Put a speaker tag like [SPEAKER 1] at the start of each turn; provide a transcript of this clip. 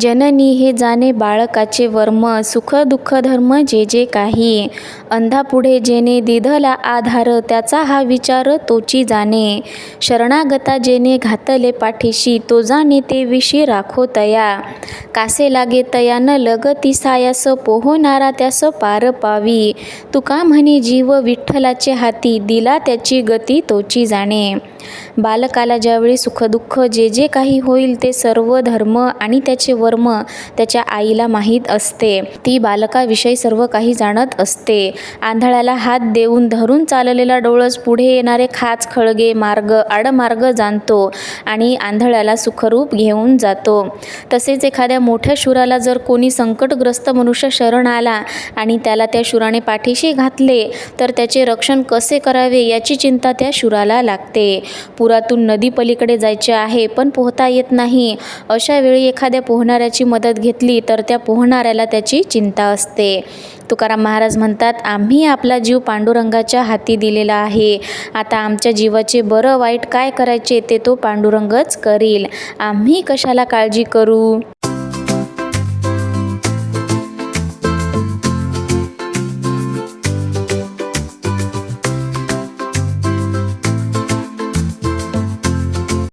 [SPEAKER 1] जननी हे जाणे बाळकाचे वर्म सुख दुःख धर्म जे जे काही. अंधापुढे जेणे दिधला आधार त्याचा हा विचार तोची जाणे. शरणागता जेणे घातले पाठीशी तो जाणे ते विषी राखो तया. कासे लागे तया न लगती सायास पोहोणारा त्यास पार पावी. तुका म्हणे जीव विठ्ठलाचे हाती दिला त्याची गती तोची जाणे. बालकाला ज्यावेळी सुखदुःख जे जे काही होईल ते सर्व धर्म आणि त्याचे वर्म त्याच्या आईला माहीत असते. ती बालकाविषयी सर्व काही जाणत असते. आंधळ्याला हात देऊन धरून चाललेला डोळस पुढे येणारे खाच खळगे मार्ग आडमार्ग जाणतो आणि आंधळ्याला सुखरूप घेऊन जातो. तसेच एखाद्या मोठ्या शूराला जर कोणी संकटग्रस्त मनुष्य शरण आला आणि त्याला त्या शुराने पाठीशी घातले तर त्याचे रक्षण कसे करावे याची चिंता त्या शूराला लागते. पुरातून नदीपलीकडे जायचे आहे पण पोहता येत नाही. अशा वेळी एखाद्या पोहणाऱ्याची मदत घेतली तर त्या पोहणाऱ्याला त्याची चिंता असते. तुकाराम महाराज म्हणतात आम्ही आपला जीव पांडुरंगाच्या हाती दिलेला आहे. आता आमच्या जीवाचे बरं वाईट काय करायचे ते तो पांडुरंगच करील. आम्ही कशाला काळजी करू?